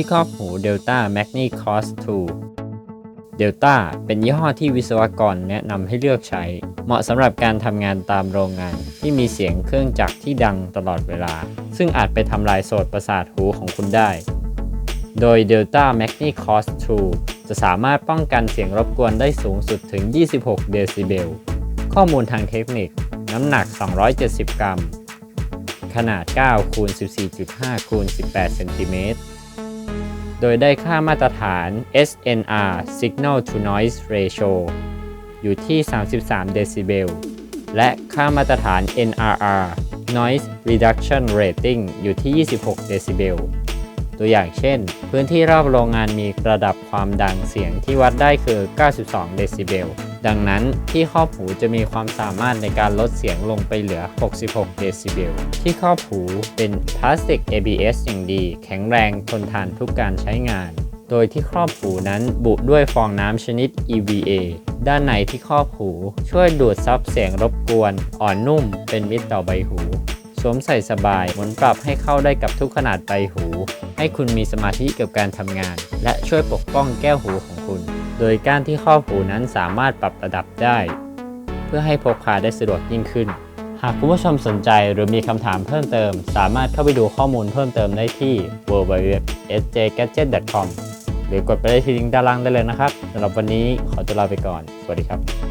ที่ครอบหู Delta Magni Cross 2 Delta เป็นยี่ห้อที่วิศวกรแนะนำให้เลือกใช้ เหมาะสำหรับการทำงานตามโรงงานที่มีเสียงเครื่องจักรที่ดังตลอดเวลา ซึ่งอาจไปทำลายโสตประสาทหูของคุณได้ โดย Delta Magni Cross 2 จะสามารถป้องกันเสียงรบกวนได้สูงสุดถึง 26 เดซิเบล ข้อมูลทางเทคนิค น้ำหนัก 270 กรัมขนาด 9 คูณ 14.5 คูณ 18 เซนติเมตร โดยได้ค่ามาตรฐาน SNR Signal to Noise Ratio อยู่ที่ 33 เดซิเบล และค่ามาตรฐาน NRR Noise Reduction Rating อยู่ที่ 26 เดซิเบล ตัวอย่างเช่น พื้นที่รอบโรงงานมีระดับความดังเสียงที่วัดได้คือ 92 เดซิเบล ดังนั้นที่ครอบหูจะมีความสามารถในการลดเสียงลงไปเหลือ 66 เดซิเบล ที่ครอบหูเป็นพลาสติก ABS อย่างดี แข็งแรงทนทานทุกการใช้งาน โดยที่ครอบหูนั้นบุด้วยฟองน้ำชนิด EVA ด้านในที่ครอบหู ช่วยดูดซับเสียงรบกวน อ่อนนุ่มเป็นมิตรต่อใบหู สวมใส่สบายหมุนปรับให้เข้าได้กับทุกขนาดใบหู ให้คุณมีสมาธิกับการทำงาน และช่วยปกป้องแก้วหูของคุณ โดยก้านที่ครอบหูนั้นสามารถปรับระดับได้ เพื่อให้พกพาได้สะดวกยิ่งขึ้น หากคุณผู้ชมสนใจหรือมีคำถามเพิ่มเติม สามารถเข้าไปดูข้อมูลเพิ่มเติมได้ที่ www.sjgadget.com หรือกดไปได้ที่ลิงก์ด้านล่างได้เลยนะครับสำหรับวันนี้ขอตัวลาไปก่อน สวัสดีครับ